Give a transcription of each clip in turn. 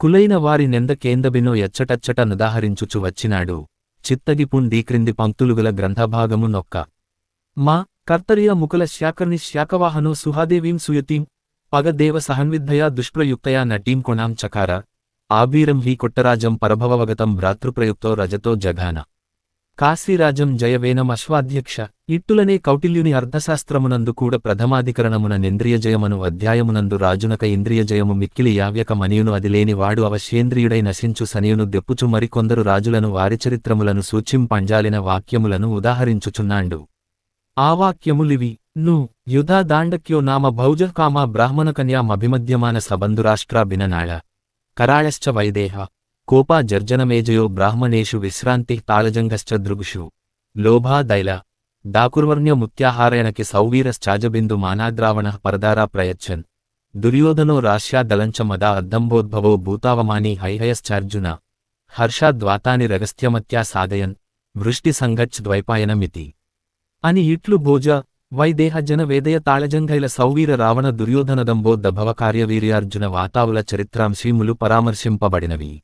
కులైన వారి నెంద కేందబినో ఎచ్చటచ్చట నదాహరించుచు వచ్చినాడు. చిత్తగిపున్ క్రింది పంక్తులుగల గ్రంథభాగము నొక్క. మా కర్తరియ ముకుల శాకర్ని శాకవాహనో సుహాదేవీం సుయతీం పగదేవ సహన్విద్ధయా దుష్ప్రయుక్తయా నటీం కొణాం చకార ఆబీరం హీ కొట్టరాజం పరభవవగతం భ్రాతృప్రయుక్తో రజతో జఘాన. కాశీరాజం జయవేనం అశ్వాధ్యక్ష ఇట్టులనే కౌటిల్యుని అర్థశాస్త్రమునందు కూడా ప్రథమాధికరణమున నింద్రియజయమను అధ్యాయమునందు రాజునక ఇంద్రియజయము మిక్కిలి యావ్యక మనియును అదిలేని వాడు అవశేంద్రియుడై నశించు సనియును దెప్పుచు మరికొందరు రాజులను వారి చరిత్రములను సూచింపంజాలిన వాక్యములను ఉదాహరించుచున్నాండు. ఆ వాక్యములివి ను యుధా దాండక్యో నామ భౌజకామా బ్రాహ్మణకన్యామభిమధ్యమాన సబంధురాష్ట్రాభిననాళ కరాళశ్చ వైదేహ. కోపా జర్జనమేజయో బ్రాహ్మణేషు విశ్రాంతి తాళజంగశ్చ దృగుషు. లోభా దైల. దాకుర్వర్ణ్యముత్యాహారేణకి సౌవీరశ్చాజబిందు మానాద్రావణ పరదారా ప్రయచ్చన్. దుర్యోధనో రాశ్యాదలంచ మదా అద్దంబోద్భవో భూతావమాని హైహయశ్చార్జున. హర్షాద్వాతాని రగస్త్యమత్యా సాధయన్. వృష్టి సంగచ్ ద్వైపాయనమితి. అని ఇట్లు భోజ. వైదేహజన వేదయ తాళజంఘైల సౌవీర రావణ దుర్యోధనదంబోద్ధ భవకార్యవీర్యార్జున వాతావుల చరిత్రాంశీములు పరామర్శింపబడినవి.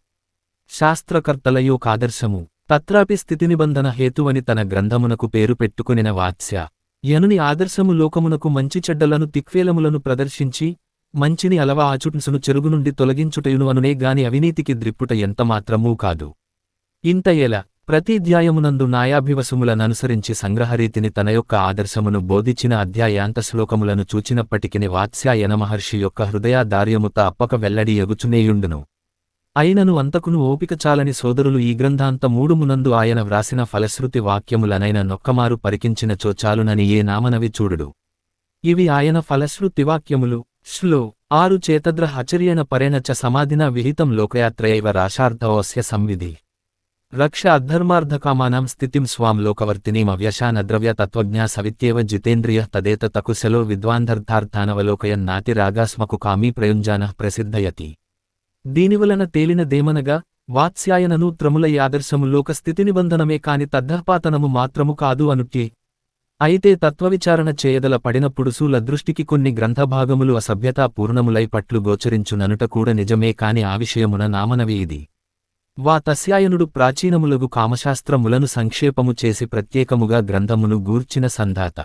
శాస్త్రకర్తలయో కాదర్శము. తత్రాపి స్థితినిబంధన హేతువని తన గ్రంథమునకు పేరు పెట్టుకునిన వాత్స్య. యనుని ఆదర్శము లోకమునకు మంచి చెడ్డలను తిక్వేలములను ప్రదర్శించి మంచిని అలవ ఆచుట్సును చెరుగు నుండి తొలగించుటయును అనునే గాని అవినీతికి ద్రిప్పుట ఎంతమాత్రమూ కాదు. ఇంతయేల ప్రతిధ్యాయమునందు నాయాభివసములననుసరించి సంగ్రహరీతిని తన యొక్క ఆదర్శమును బోధించిన అధ్యాయాంత శ్లోకములను చూచినప్పటికిని వాత్స్యాయన మహర్షి యొక్క హృదయాదార్యముత అప్పక వెల్లడి ఎగుచునేయుండును. అయినను అంతకును ఓపిక చాలని సోదరులు ఈ గ్రంథాంత మూడుమునందు ఆయన వ్రాసిన ఫలశ్రుతి వాక్యములనైన నొక్కమారు పరికించిన చోచాలునని ఏ నామనవి చూడుడు. ఇవి ఆయన ఫలశ్రుతి వాక్యములు. శ్లో ఆరు చేతద్ర హచర్యన పరేణ చ సమాధిన విహితం లోకయాత్రయైవ రాశార్థవస్య సంవిధి. రక్ష అధర్మార్థకామానం స్థితిం స్వాం లోకవర్తినీం అవ్యశానద్రవ్య తత్వజ్ఞా సవిత్యేవ జితేంద్రియ తదేత తకుశలో విద్వాంధర్థార్థానవలోకయన్ నాతిరాగాస్మకు కామీ ప్రయుంజాన ప్రసిద్ధయతి. దీనివలన తేలిన దేమనగా వాత్స్యాయనను త్రముల యాదర్శము లోకస్థితి కాని తద్ధపాతనము మాత్రము కాదు అనుట్యే. అయితే తత్వవిచారణ చేయదల పడినప్పుడు సూల దృష్టికి కొన్ని గ్రంథభాగములు అసభ్యతా పూర్ణములై పట్లు గోచరించుననుట కూడా నిజమే కాని ఆ విషయమున నామనవి ఇది. వా తస్యాయనుడు ప్రాచీనములగు కామశాస్త్రములను సంక్షేపము చేసి ప్రత్యేకముగా గ్రంథమును గూర్చిన సంధాత.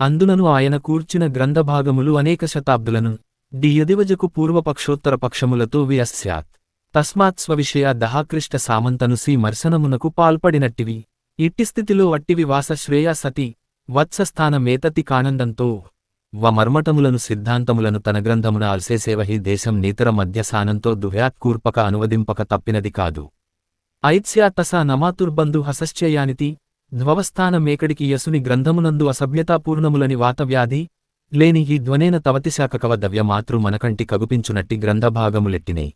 అందునను ఆయన కూర్చిన గ్రంథభాగములు అనేక శతాబ్దులను దియదివజకు పూర్వపక్షోత్తర పక్షములతో వ్యస్యాత్. తస్మాత్ స్వవిషయ దహాకృష్ట సామంతనుసి మర్శనమునకు పాల్పడినట్టివి. ఇట్టి స్థితిలో అట్టివి వాసశ్రేయా సతి వత్సస్థానమేతతి కానందంతో వమర్మటములను సిద్ధాంతములను తన గ్రంథమున అల్సేసేవహి దేశం నీతర మధ్యసానంతో దుహ్యాత్కూర్పక అనువదింపక తప్పినది కాదు. ఐత్స్యాతసా నమాతుర్బంధు హసశ్చయానితి ధ్వవస్థానమేకడికి యసుని గ్రంథమునందు అసభ్యతాపూర్ణములని వాతవ్యాధి లేని ఈ ధ్వనేన తవతిశాకకవ దవ్య మాతృ మనకంటి కగుపించునట్టి గ్రంథభాగములెట్టినే.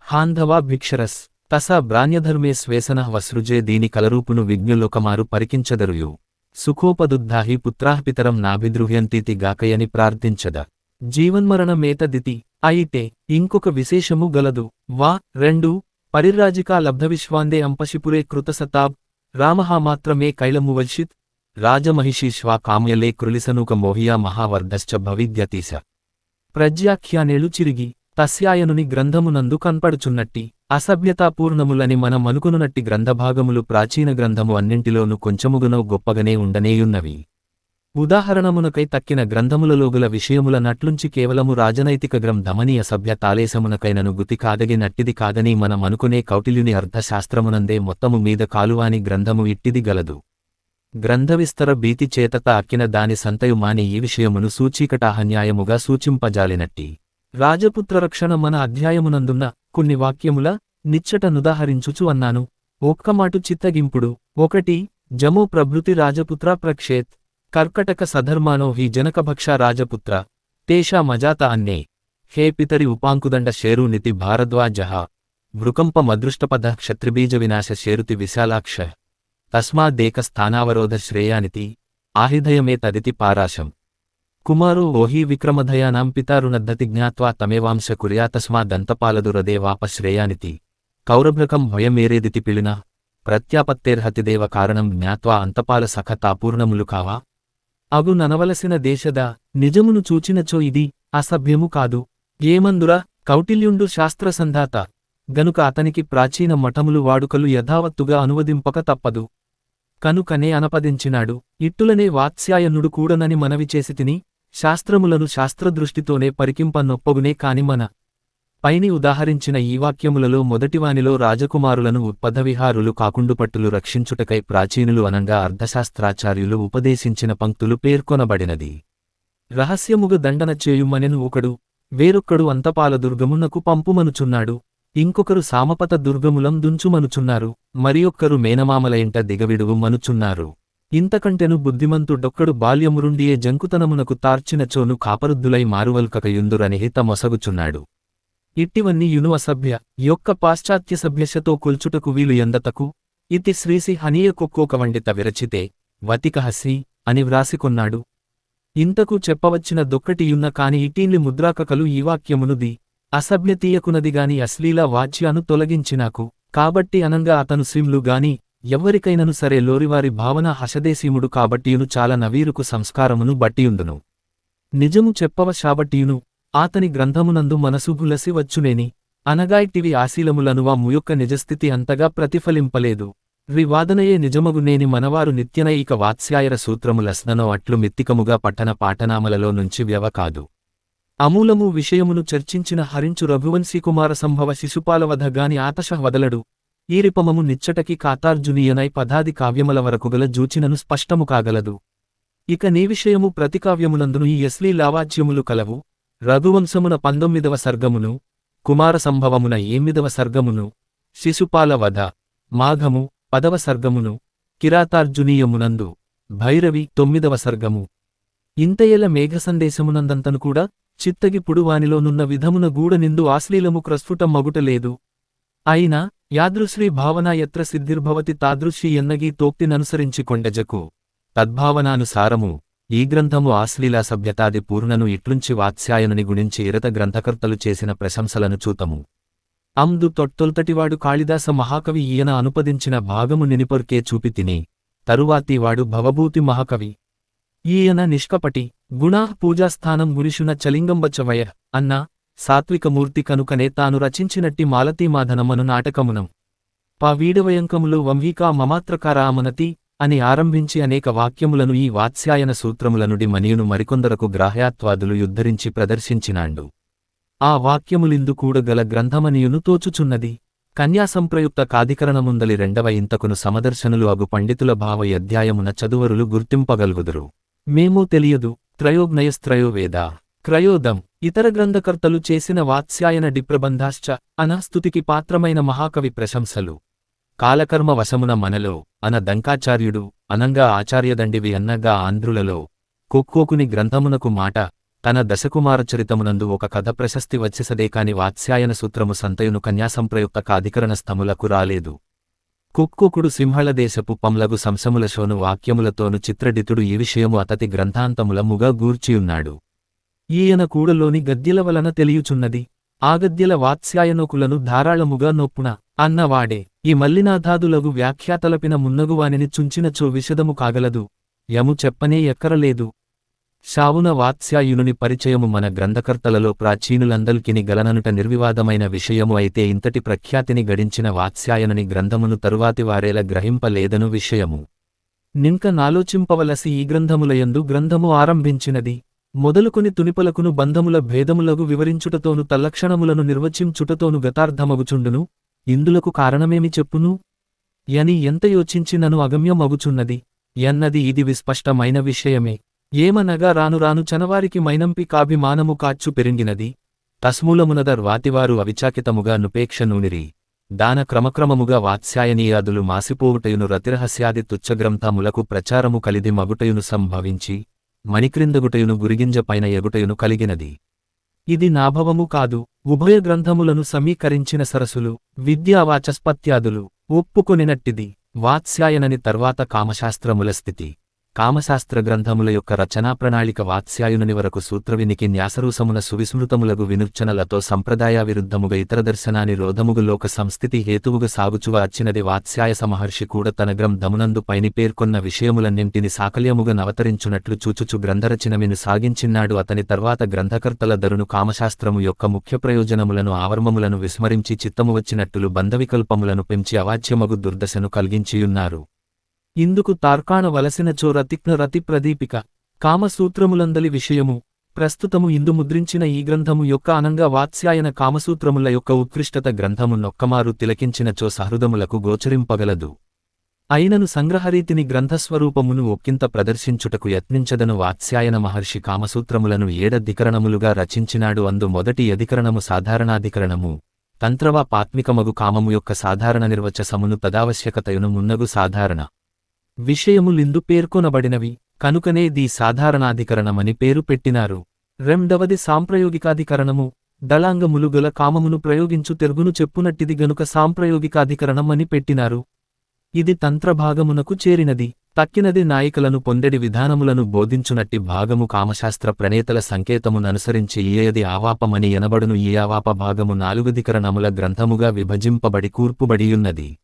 హాంధవా భిక్షరస్ తస బ్రాణ్యధర్మే స్వేసన వసృజే దీని కలరూపును విజ్ఞులోకమారు పరికించదరుయు. సుఖోపదుద్ధాహి పుత్రాహపితరం నాభిద్రుహ్యంతీతి గాకయని ప్రార్థించద. జీవన్మరణమేతదితి అయితే ఇంకొక విశేషము గలదు. వా రెండు పరిర్రాజికా లబ్ధవిశ్వాందే అంపశిపురే కృతసతాబ్. రామహామాత్రమే కైలమువల్షిత్ రాజమహిషీష్వా కామ్యలే కృలిసనుక మోహియా మహావర్ధశ్చ భవిద్యతీశ ప్రజ్యాఖ్యానేలు చిరిగి తస్యాయనుని గ్రంథమునందు కన్పడుచున్నట్టి అసభ్యతాపూర్ణములని మనమనుకునునట్టి గ్రంథభాగములు ప్రాచీన గ్రంథము అన్నింటిలోనూ కొంచెముగునో గొప్పగనే ఉండనేయున్నవి. ఉదాహరణమునకై తక్కిన గ్రంథములలోగుల విషయముల నట్లుంచి కేవలము రాజనైతిక గ్రంథమని అసభ్యతాలేశమునకైనను గుతి కాదగి నట్టిది కాదని మనమనుకునే కౌటిల్యుని అర్థశాస్త్రమునందే మొత్తము మీద కాలువాని గ్రంథము ఇట్టిది గలదు. గ్రంథవిస్తర భీతి చేతత అక్కిన దాని సంతయు మాని ఈ విషయమును సూచీకటాహన్యాయముగా సూచింపజాలినట్టి. రాజపుత్రరక్షణ మన అధ్యాయమునందున్న కొన్ని వాక్యముల నిచ్చట నుదాహరించుచు అన్నాను. ఒక్కమాటు చిత్తగింపుడు. ఒకటి జమో ప్రభృతి రాజపుత్ర ప్రక్షేత్. కర్కటక సధర్మానో హి జనకభక్ష రాజపుత్ర. తేషా మజాత అన్నే. హే పితరి ఉపాంకుదండ శేరునితి భారద్వాజ. వృకంప మదృష్టపద క్షత్రిబీజ వినాశ శేరుతి విశాలాక్ష. తస్మాదేక స్థానావరోధ శ్రేయానితి ఆహిధయమే తదితి పారాశం. కుమారో ఓహి విక్రమధయానాం పితారుణద్ధతి జ్ఞాత్వా తమేవాంశ కుర్యాతస్మాదంతపాలదురదేవాపశ్రేయానితి కౌరభ్రకం భయమేరేదితి పిలిన ప్రత్యాపత్తేర్హతిదేవ కారణం జ్ఞాత్వా అంతపాల సఖ తాపూర్ణములు కావా అగు ననవలసిన దేశద నిజమును చూచినచో ఇది అసభ్యము కాదు. ఏమందురా కౌటిల్యుండు శాస్త్రసంధాత. గనుక అతనికి ప్రాచీన మఠములు వాడుకలు యథావత్తుగా అనువదింపక తప్పదు. కనుకనే అనపదించినాడు. ఇట్టులనే వాత్స్యాయనుడు కూడనని మనవి చేసి తిని శాస్త్రములను శాస్త్రదృష్టితోనే పరికింపనొప్పగునే కాని మన పైని ఉదాహరించిన ఈ వాక్యములలో మొదటివానిలో రాజకుమారులను ఉత్పదవిహారులు కాకుండుపట్టులు రక్షించుటకై ప్రాచీనులు అనంగా అర్ధశాస్త్రాచార్యులు ఉపదేశించిన పంక్తులు పేర్కొనబడినది. రహస్యముగ దండన చేయుమనెను ఒకడు వేరొక్కడు అంతపాల దుర్గమునకు పంపుమనుచున్నాడు. ఇంకొకరు సామపత దుర్గములం దుంచుమనుచున్నారు మరియొక్కరు మేనమామల ఇంట దిగవిడువు మనుచున్నారు. ఇంతకంటెను బుద్ధిమంతుడొక్కడు బాల్యమురుండియే జంకుతనమునకు తార్చినచోను కాపరుద్దులై మారువల్కకయుందురని హిత మొసగుచున్నాడు ఇట్టివన్నీ యును అసభ్య యొక్క పాశ్చాత్య సభ్యశతో కొల్చుటకు వీలు ఎందతకు ఇతి శ్రీసి హనీయ కొక్కోక వండిత విరచితే వతికహసి అని వ్రాసికొన్నాడు. ఇంతకు చెప్పవచ్చిన దొక్కటియున్న కాని ఇటీన్లి ముద్రాకకలు ఈ వాక్యమునుది అసభ్యతీయకునదిగాని అశ్లీల వాచ్యాను తొలగించినాకు. కాబట్టి అనంగా అతను సిమ్లు గాని ఎవ్వరికైనను సరే లోరివారి భావన హషదేశీముడు కాబట్టియును చాలా నవీరుకు సంస్కారమును బట్టియుందును. నిజము చెప్పవ శాబట్టియును ఆతని గ్రంథమునందు మనసుగులసి వచ్చునేని అనగాయిటివి ఆశీలములనువా ముయొక్క నిజస్థితి అంతగా ప్రతిఫలింపలేదు. రివాదనయే నిజమగునేని మనవారు నిత్యన ఇక వాత్స్యాయర సూత్రములస్ననో అట్లు మిత్తికముగా పట్టణ పాఠనామలలో నుంచి వ్యవకాదు అమూలము విషయమును చర్చించిన హరించు రఘువంశీకుమార సంభవ శిశుపాలవధ గాని ఆతశ వదలడు. ఈరిపమము నిచ్చటకి కాతార్జునీయనై పదాది కావ్యముల వరకుగల జూచినను స్పష్టము కాగలదు. ఇక నీ విషయము ప్రతికావ్యమునందును ఈ ఎస్లీ లావాజ్యములు కలవు. రఘువంశమున పంతొమ్మిదవ సర్గమును కుమార సంభవమున ఎనిమిదవ సర్గమును శిశుపాలవధ మాఘము పదవ సర్గమును కిరాతార్జునీయమునందు భైరవి తొమ్మిదవ సర్గము. ఇంతయల మేఘ సందేశమునందంతను కూడా చిత్తగిప్పుడు వానిలోనున్న విధమున గూడనిందు ఆశ్లీలము క్రస్ఫుట మగుటలేదు. అయినా యాదృశ్రీ భావన ఎత్ర సిద్ధిర్భవతి తాదృశీ ఎన్నగీ తోక్తిననుసరించి కొండజకు తద్భావనానుసారము ఈ గ్రంథము ఆశ్లీల సభ్యతాది పూర్ణను ఇట్లుంచి వాత్స్యాయనుని గుణించి ఇరత గ్రంథకర్తలు చేసిన ప్రశంసలను చూతము. అందు తొట్టొల్తటివాడు కాళిదాస మహాకవి ఈయన అనుపదించిన భాగము నినిపొర్కే చూపితిని. తరువాతివాడు భవభూతి మహాకవి. ఈయన నిష్కపటి గుణా పూజాస్థానం గురిషున చలింగంబచ్చవయ అన్న సాత్వికమూర్తి కనుకనే తాను రచించినట్టి మాలతీమాధనమను నాటకమునం. పా వీడవయంకములు వంవికా మమాత్రకారామనతి అని ఆరంభించి అనేక వాక్యములను ఈ వాత్స్యాయన సూత్రములనుడి మనియును మరికొందరకు గ్రాహ్యాత్వాదులు యుద్ధరించి ప్రదర్శించినాండు. ఆ వాక్యములిందుకూడగల గ్రంథమనియును తోచుచున్నది కన్యాసంప్రయుక్త కాధికరణముందలి రెండవ ఇంతకును సమదర్శనులు అగు పండితుల భావ అధ్యాయమున చదువరులు గుర్తింపగలుగుదురు. మేము తెలియదు. త్రయోగ్నయస్త్రయోవేద. క్రయోదం. ఇతర గ్రంథకర్తలు చేసిన వాత్స్యాయన డిప్రబంధాశ్చ అనస్తుతికి పాత్రమైన మహాకవి ప్రశంసలు. కాలకర్మ వశమున మనలో అన దంకాచార్యుడు అనంగా ఆచార్యదండివి అన్నగా ఆంధ్రులలో కొక్కోకుని గ్రంథమునకు మాట తన దశకుమారచరితమునందు ఒక కథ ప్రశస్తి వచ్చెసదే కాని వాత్స్యాయన సూత్రము సంతయును కన్యాసంప్రయుక్త కాధికరణ స్థములకు రాలేదు. కుక్కుకుడు సింహళదేశపు పంలగు సంశములశోను వాక్యములతోను చిత్రడితుడు ఈ విషయము అతతి గ్రంథాంతముల ముగ గూర్చియున్నాడు. ఈయన కూడలోని గద్యల వలన తెలియుచున్నది. ఆ గద్యల వాత్స్యాయనోకులను ధారాళముగా నొప్పున అన్నవాడే. ఈ మల్లినాథాదులగు వ్యాఖ్యాతలపిన మున్నగువానిని చుంచినచో విషదము కాగలదు. యము చెప్పనే ఎక్కరలేదు. శావున వాత్స్యాయునుని పరిచయము మన గ్రంథకర్తలలో ప్రాచీనులందల్కిని గలననుట నిర్వివాదమైన విషయము అయితే ఇంతటి ప్రఖ్యాతిని గడించిన వాత్స్యాయనుని గ్రంథమును తరువాతి వారేల గ్రహింపలేదను విషయము. నింక నాలోచింపవలసి ఈ గ్రంథములయందు గ్రంథము ఆరంభించినది. మొదలుకొని తునిపలకును బంధముల భేదములగు వివరించుటతోను తల్లక్షణములను నిర్వచించుటతోను గతార్థమగుచుండును. ఇందులకు కారణమేమి చెప్పును? యని ఎంత యోచించినను అగమ్యమగుచున్నది. ఎన్నది ఇది విస్పష్టమైన విషయమే. ఏమనగా రాను రాను చనవారికి మైనంపి కాభిమానము కాచ్చు పెరింగినది. తస్మూలమునదర్ వాతివారు అవిచాకితముగా నుపేక్ష నూనిరి. దాన క్రమక్రమముగా వాత్స్యాయనీయాదులు మాసిపోవుటయును రతిరహస్యాది తుచ్చగ్రంథములకు ప్రచారము కలిది మగుటయును సంభవించి మణిక్రిందగుటయును గురిగింజ పైన ఎగుటయును కలిగినది. ఇది నాభవము కాదు ఉభయ గ్రంథములను సమీకరించిన సరసులు విద్యావాచస్పత్యాదులు ఒప్పుకొనినట్టిది వాత్స్యాయనని తర్వాత కామశాస్త్రముల స్థితి. కామశాస్త్ర గ్రంథముల యొక్క రచనా ప్రణాళిక వాత్స్యాయునుని వరకు సూత్రవినికి న్యాసరూసమున సువిస్మృతములగు వినుర్చనలతో సంప్రదాయ విరుద్ధముగా ఇతర దర్శనాని రోధముగు లోక సంస్థితి హేతువుగా సాగుచువ అచ్చినది వాత్స్యాయ సమహర్షి కూడా తన గ్రంథమునందు పైని పేర్కొన్న విషయములన్నింటిని సాకల్యముగా నవతరించునట్లు చూచుచు గ్రంథరచనమిను సాగించిన్నాడు అతని తర్వాత గ్రంథకర్తల దరును కామశాస్త్రము యొక్క ముఖ్య ప్రయోజనములను ఆవర్మములను విస్మరించి చిత్తము వచ్చినట్లు బంధవికల్పములను పెంచి అవాచ్యమగు దుర్దశను కలిగించియున్నారు. ఇందుకు తార్కాణ వలసినచో రతిక్న రతి ప్రదీపిక. కామసూత్రములందలి విషయము. ప్రస్తుతము ఇందు ముద్రించిన ఈ గ్రంథము యొక్క అనంగా వాత్స్యాయన కామసూత్రముల యొక్క ఉత్కృష్టత గ్రంథము నొక్కమారు తిలకించినచో సహృదములకు గోచరింపగలదు. అయినను సంగ్రహరీతిని గ్రంథస్వరూపమును ఒక్కింత ప్రదర్శించుటకు యత్నించదను వాత్స్యాయన మహర్షి కామసూత్రములను ఏడధికరణములుగా రచించినాడు అందు మొదటి అధికరణము సాధారణాధికరణము. తంత్రవా పాత్మికమగు కామము యొక్క సాధారణ నిర్వచసమును తదావశ్యకతయును మున్నగు సాధారణ. విషయములిందు పేర్కొనబడినవి. కనుకనే దీ సాధారణాధికరణమని పేరు పెట్టినారు. రెండవది సాంప్రయోగికాధికరణము. దళాంగములు గల కామమును ప్రయోగించు తెరుగును చెప్పునట్టిది గనుక సాంప్రయోగికాధికరణం అని పెట్టినారు. ఇది తంత్రభాగమునకు చేరినది. తక్కినది నాయకులను పొందెడి విధానములను బోధించునట్టి భాగము కామశాస్త్ర ప్రణేతల సంకేతముననుసరించి ఏయది ఆవాపమని ఎనబడును. ఈ ఆవాప భాగము నాలుగధికరణముల గ్రంథముగా విభజింపబడి కూర్పుబడియున్నది.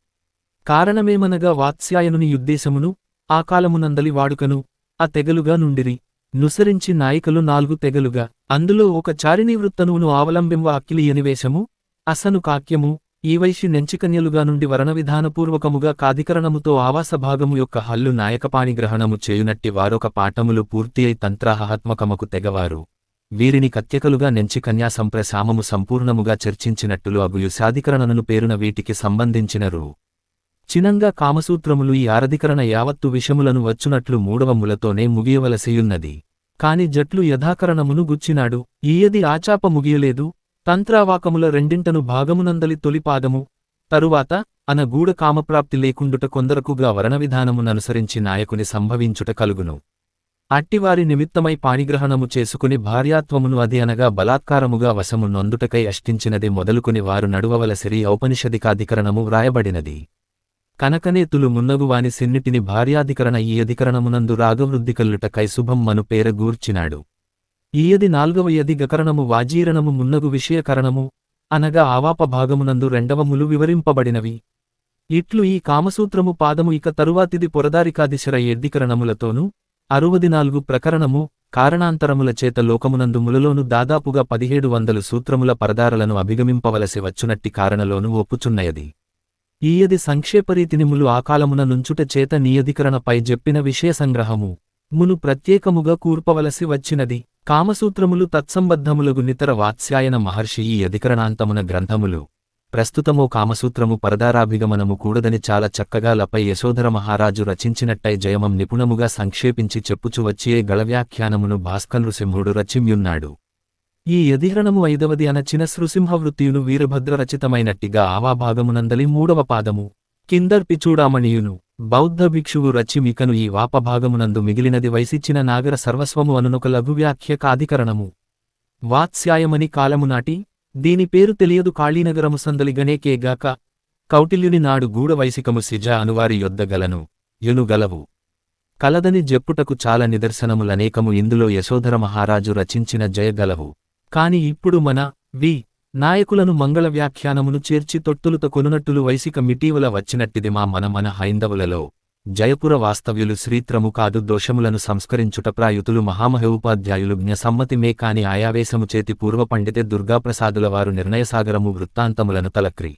కారణమేమనగా వాత్స్యాయనుని యుద్దేశమును ఆ కాలమునందలి వాడుకను ఆ తెగలుగా నుండిరి. నుసరించి నాయికలు నాలుగు తెగలుగా. అందులో ఒక చారినివృత్తనువును అవలంబింబ ఆవలంబింవ అక్కిలి ఎనివేశము అసను కాక్యము ఈవైషి నెంచికన్యలుగా నుండి వరణవిధానపూర్వకముగా కాధికరణముతో ఆవాసభాగము యొక్క హల్లు నాయకపాణి గ్రహణము చేయునట్టి వారొక పాఠములు పూర్తి అయి తంత్రాహాత్మకమకు తెగవారు. వీరిని కత్యకలుగా నెంచి కన్యాసంప్రశామము సంపూర్ణముగా చర్చించినట్టులు అగుయు సాధికరణను పేరున వీటికి సంబంధించినరు. చినంగా కామసూత్రములు ఈ ఆరధికరణ యావత్తు విషములను వచ్చునట్లు మూడవములతోనే ముగియవలసియున్నది. కాని జట్లు యథాకరణమును గుచ్చినాడు. ఈయది ఆచాప ముగియలేదు. తంత్రావాకముల రెండింటను భాగమునందలి తొలిపాదము తరువాత అన గూఢ కామప్రాప్తి లేకుండుట కొందరకుగా వరణవిధానముననుసరించి నాయకుని సంభవించుట కలుగును. అట్టివారి నిమిత్తమై పాణిగ్రహణము చేసుకుని భార్యాత్వమును అది అనగా బలాత్కారముగా వశము నొందుటకై అష్టించినది మొదలుకుని వారు నడువవలసిరి ఔపనిషదికాధికరణము వ్రాయబడినది. కనకనేతులు మున్నగువాని సిన్నిటిని భార్యాధికరణ ఈ అధికరణమునందు రాగవృద్ధికల్లుటకై కైశుభం మను పేర గూర్చినాడు. ఈయది నాల్గవ యది గకరణము వాజీరణము మున్నగు విషయకరణము అనగా ఆవాప భాగమునందు వివరింపబడినవి. ఇట్లు ఈ కామసూత్రము పాదము ఇక తరువాతిది పొరదారికాదిశర ఎద్దికరణములతోనూ అరువది నాలుగు ప్రకరణము కారణాంతరముల చేత లోకమునందు ములలోను దాదాపుగా పదిహేడు వందలు సూత్రముల పరదారలను అభిగమింపవలసి వచ్చునట్టి కారణలోను ఒప్పుచున్నయది. ఈయది సంక్షేపరీతినిములు ఆకాలమున నుంచుట చేత నియధికరణపై చెప్పిన విషయ సంగ్రహము. మును ప్రత్యేకముగా కూర్పవలసి వచ్చినది. కామసూత్రములు తత్సంబద్ధములగు నితర వాత్స్యాయన మహర్షి ఈ అధికరణాంతమున గ్రంథములు. ప్రస్తుతమో కామసూత్రము పరదారాభిగమనము కూడదని చాలా చక్కగా లపై యశోధర మహారాజు రచించినట్టై జయమం నిపుణముగా సంక్షేపించి చెప్పుచు వచ్చియే గళవ్యాఖ్యానమును భాస్కనృసింహుడు రచిమ్యున్నాడు ఈ యధిహరణము ఐదవది అనచిన సృసింహవృత్తియును వీరభద్ర రచితమైనట్టిగా ఆవాభాగమునందలి మూడవ పాదము. కిందర్పి చూడామణియును బౌద్ధ భిక్షువు రచిమికను ఈ వాపభాగమునందు మిగిలినది వయసిచ్చిన నాగర సర్వస్వము అనునొక లఘువ్యాఖ్య కాధికరణము వాత్స్యాయమని కాలమునాటి దీని పేరు తెలియదు కాళీనగరము సందలి గనేకేగాక కౌటిల్యుని నాడు గూఢవైసికము సిజ అనువారి యొద్దగలను యునుగలవు. కలదని జెప్పుటకు చాలా నిదర్శనములనేకము ఇందులో యశోధర మహారాజు రచించిన జయగలవు. కాని ఇప్పుడు మన వి నాయకులను మంగళ వ్యాఖ్యానమును చేర్చి తొట్టులుత కొనునట్టులు వైసిక మిటీవల వచ్చినట్టిది మా మన మన హైందవులలో. జయపుర వాస్తవ్యులు శ్రీత్రము కాదు దోషములను సంస్కరించుట ప్రాయుతులు మహామహోపాధ్యాయులు జ్ఞసమ్మతిమే కాని ఆయావేశము చేతి పూర్వ పండితే దుర్గాప్రసాదుల వారు నిర్ణయసాగరము వృత్తాంతములను తలక్రి.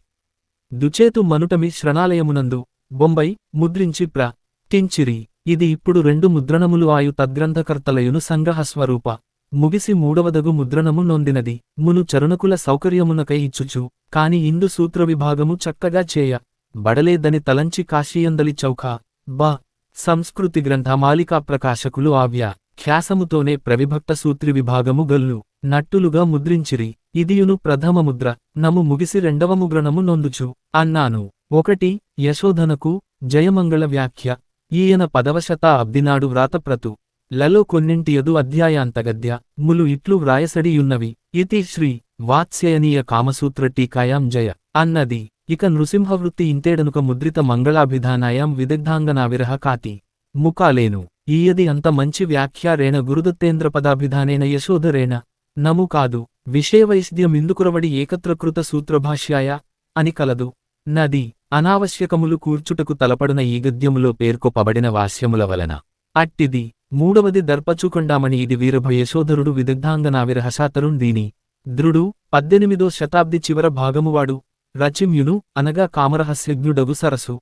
దుచేతు మనుటమి శ్రణాలయమునందు బొంబై ముద్రించి ప్ర టించిరి ఇది ఇప్పుడు రెండు ముద్రణములు ఆయు తద్గ్రంథకర్తలయును సంగ్రహస్వరూప ముగిసి మూడవదగు ముద్రణము నొందినది. మును చరుణకుల సౌకర్యమునకై ఇచ్చుచు కాని ఇందు సూత్ర విభాగము చక్కగా చేయ. బడలేదని తలంచి కాశీయందలి చౌఖా బ. సంస్కృతి గ్రంథ మాలికా ప్రకాశకులు ఆవ్య. ఖ్యాసముతోనే ప్రవిభక్త సూత్రి విభాగము గల్లు. నట్టులుగా ముద్రించిరి. ఇదియును ప్రథమ ముద్ర. నము ముగిసి రెండవ ముద్రణము నొందుచు. అన్నాను. ఒకటి. యశోధనకు జయమంగళ వ్యాఖ్య. ఈయన పదవశత అబ్దినాడు వ్రాతప్రతు. లలో కొన్నింటియదు అధ్యాయాంతగద్య. ములు ఇట్లు వ్రాయసడియున్నవి. ఇతి శ్రీ వాత్స్యయనీయ కామసూత్ర టీకాయాం జయ. అన్నది. ఇక నృసింహవృత్తి ఇంతేడనుక ముద్రిత మంగళాభిధానాయాం విదగ్ధాంగనావిరహ కాతి. ముకాలేను ఈయది అంత మంచి వ్యాఖ్యారేణ గురుదత్తేంద్ర పదాభిధానేన యశోధరేణ. నము కాదు. విషయవైశ్ద్యమిందుకురవడి ఏకత్రకృత సూత్రభాష్యాయ అని కలదు. నది. అనావశ్యకములు కూర్చుటకు తలపడిన ఈ గద్యములో పేర్కొపబడిన వాస్యముల వలన. అట్టిది. మూడవది దర్పచుకొండామని ఇది వీరభ యశోధరుడు విదగ్ధాంగనావిరహశాతరుణ్ దీని. దృడు పద్దెనిమిదో శతాబ్ది చివర భాగమువాడు రచిమ్యును అనగా కామరహస్యజ్ఞుడగు సరసు.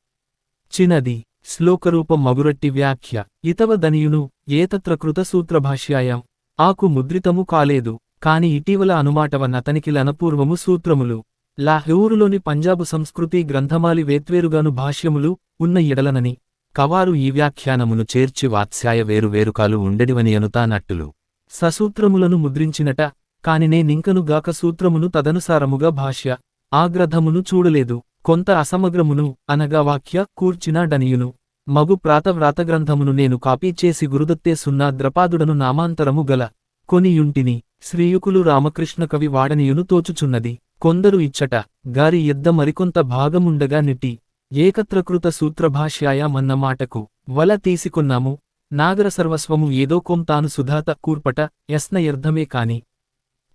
చినది శ్లోకరూపం మగురట్టి వ్యాఖ్య. ఇతవ దనియును ఏతత్ర కృత సూత్రభాష్యాయం. ఆకు ముద్రితము కాలేదు కాని ఇటీవల అనుమాటవన్నతనికి లనపూర్వము సూత్రములు. లాహూరులోని పంజాబు సంస్కృతి గ్రంథమాలి వేత్వేరుగాను భాష్యములు ఉన్న ఎడలనని. కవారు ఈ వ్యాఖ్యానమును చేర్చి వాత్స్యాయ వేరువేరుకాలు ఉండెడివని అనుతానట్టులు ససూత్రములను ముద్రించినట కానినే నింకనుగాక సూత్రమును తదనుసారముగా భాష్య ఆ గ్రంథమును చూడలేదు కొంత అసమగ్రమును అనగా వాక్య కూర్చినాడనియును మగు ప్రాతవ్రాతగ్రంథమును నేను కాపీ చేసి గురుదత్తే సున్నా ద్రపాదుడను నామాంతరము గల కొనియుంటిని శ్రీయుకులు రామకృష్ణ కవి వాడనియును తోచుచున్నది. కొందరు ఇచ్చట గారి ఎద్ద మరికొంత భాగముండగా నిట్టి ఏకత్రకృత సూత్రభాష్యాయ మాటకు వల తీసుకున్నాము. నాగర సర్వస్వము ఏదో కొంతాను సుధాత కూర్పట యస్నయర్థమే కాని.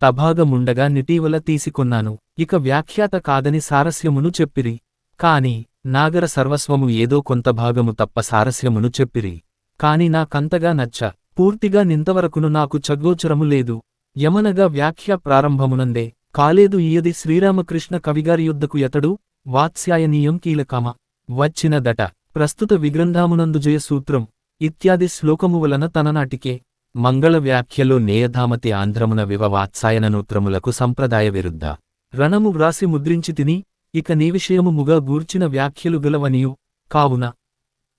తభాగముండగా నిటీవల తీసుకున్నాను. ఇక వ్యాఖ్యాత కాదని సారస్యమును చెప్పిరి. కాని నాగర సర్వస్వము ఏదో కొంత భాగము తప్ప సారస్యమును చెప్పిరి. కాని నాకంతగా నచ్చ. పూర్తిగా నింతవరకును నాకు చగ్గోచరము లేదు. యమనగా వ్యాఖ్య ప్రారంభమునందే. కాలేదు ఈయది శ్రీరామకృష్ణ కవిగారి యుద్ధకు ఎతడు వాత్స్యాయనీయం కీలకమ. వచ్చినదట. ప్రస్తుత విగ్రంధామునందుజయ సూత్రం. ఇత్యాది శ్లోకము వలన తననాటికే. మంగళ వ్యాఖ్యలో నేయధామతి ఆంధ్రమున వివ వాత్సాయననూత్రములకు సంప్రదాయ విరుద్ధ. రణము వ్రాసి ముద్రించి తిని ఇక నీ విషయము ముగా గూర్చిన వ్యాఖ్యలు గలవనియు కావున.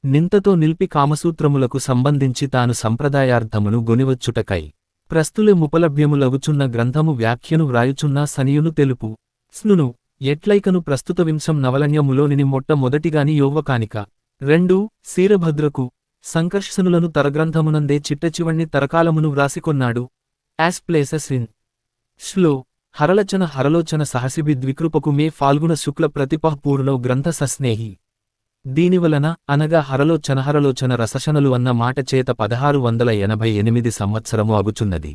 నింతతో నిల్పి కామసూత్రములకు సంబంధించి తాను సంప్రదాయార్థమును గొనివచ్చుటకై. ప్రస్తులే ముపలభ్యములగుచున్న గ్రంథము వ్యాఖ్యను వ్రాయుచున్నా సనియును తెలుపు. స్నును. ఎట్లైకను ప్రస్తుత వింశం నవలన్యములోనిని మొట్టమొదటిగాని యౌవకానిక రెండు శీరభద్రకు సంకర్షణులను తరగ్రంథమునందే చిట్టచివణ్ణి తరకాలమును వ్రాసికొన్నాడు. యాస్ ప్లేసెస్ ఇన్ శ్లో హరలచన హరలోచన సహసిభి ద్వికృపకు మే ఫాల్గుణ శుక్ల ప్రతిపహపూర్ణో గ్రంథ సస్నేహి. దీనివలన అనగా హరలోచన హరలోచన రసశనలు అన్న మాట చేత పదహారు వందల ఎనభై ఎనిమిది సంవత్సరము అగుచున్నది.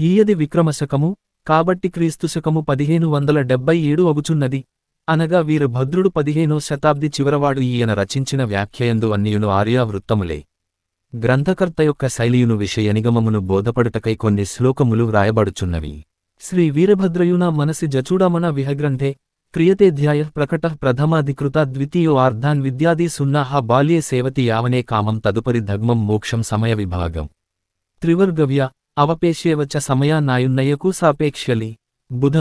ఈయది విక్రమశకము కాబట్టి క్రీస్తుశకము పదిహేను వందల డెబ్బై ఏడు అగుచున్నది. అనగా వీరభద్రుడు పదిహేనో శతాబ్ది చివరవాడు ఈయన రచించిన వ్యాఖ్యయందు అన్నియును ఆర్యావృత్తములే గ్రంథకర్త యొక్క శైలియును విషయ నిగమమును బోధపడుటకై కొన్ని శ్లోకములు వ్రాయబడుచున్నవి. శ్రీ వీరభద్రయున మనసి జచూడమన విహగ్రంథే క్రియతేధ్యాయ ప్రకట ప్రథమాధికృత ద్వితీయో ఆర్ధాన్ విద్యాది సున్నాహ బాల్యే సేవతి యావనే కామం తదుపరి ధగ్మం మోక్షం సమయ విభాగం. త్రివర్గవ్య అవపేష్యేవ సమయాన్నాయున్నయకు సాపేక్ష్యలి. బుధ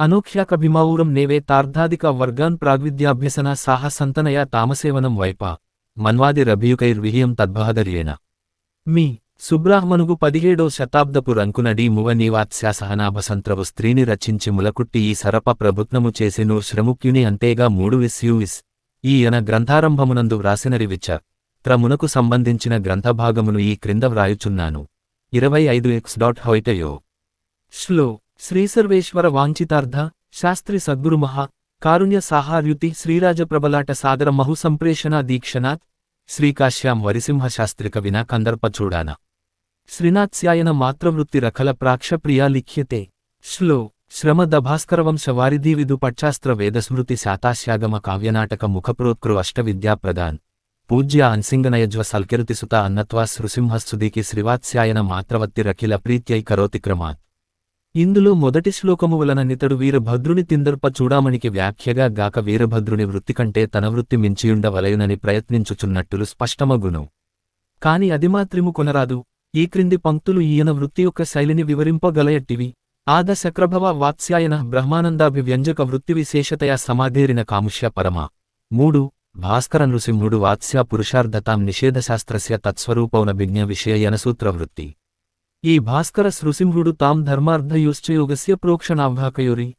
అనూఖ్యాకభిమావురం నేవే తార్ధాదిక వర్గాన్ ప్రాగ్విద్యాభ్యసన సాహసంతనయా తామసేవనం వైప. మన్వాది రభియుకైర్విహియం తద్భహదర్యేణ మీ సుబ్రాహ్మణుగు పదిహేడో శతాబ్దపు రంకునడి మువ నీవాత్స్యాసహనాభసంత్రవు స్త్రీని రచించి ములకుట్టి ఈ సరప ప్రభుత్నము చేసెను శ్రముఖ్యుని అంతేగా మూడు విస్యూవిస్. ఈయన గ్రంథారంభమునందు వ్రాసినరివిచ్చ. త్రమునకు సంబంధించిన గ్రంథభాగమును ఈ క్రింద వ్రాయుచున్నాను. ఇరవై ఐదు ఎక్స్ డాట్ హొయిటయో శ్లో. శ్రీసర్వేశ్వర వాంఛితార్థ శాస్త్రి సద్గురుమహ కారుణ్య సాహార్యుతి శ్రీరాజప్రబలాట సాదర మహు సంప్రేషణ దీక్షనాథ్ శ్రీకాశ్యాం వరిసింహ శాస్త్రిక వినా కందర్ప చూడాన. శ్రీనాథ్స్యాయన మాతృవృత్తి రఖల ప్రాక్ష ప్రియా లిఖ్యతే. శ్లో. శ్రమ దభాస్కరవంశ వారిధీ విదు పక్షాస్త్ర వేదస్మృతి శాతాశ్యాగమ కావ్యనాటక ముఖప్రోత్కృ అష్టవిద్యాప్రదాన్ పూజ్య అన్సింగనయజ్వ సల్కెరుతిసుత అన్నత్వా సృసింహస్సుదీకి శ్రీవాత్స్యాయన మాత్రవత్తి రఖిల ప్రీత్యై కరోతి క్రమాత్. ఇందులో మొదటి శ్లోకము వలన నితడు వీరభద్రుని తిందర్ప చూడామణికి వ్యాఖ్యగా గాక వీరభద్రుని వృత్తి కంటే తన వృత్తి మించియుండవలయునని ప్రయత్నించుచున్నట్టులు స్పష్టమగును. కాని అదిమాత్రిము కొనరాదు. ఈ క్రింది పంక్తులు ఈయన వృత్తి యొక్క శైలిని వివరింపగలయట్టివి. ఆద శక్రభవ వాత్స్యాయన బ్రహ్మానందాభివ్యంజక వృత్తి విశేషతయా సమాధేరిన కాముష్య పరమ. మూడు భాస్కరనృసింహుడు వాత్స్య పురుషార్థతాం నిషేధశాస్త్రస్య తత్స్వరూపౌన విజ్ఞ విషయయన సూత్రవృత్తి. ఈ భాస్కర సృసింహుడు తాం ధర్మార్థయుశ్చయోగస్య ప్రోక్షణాభాకయోరి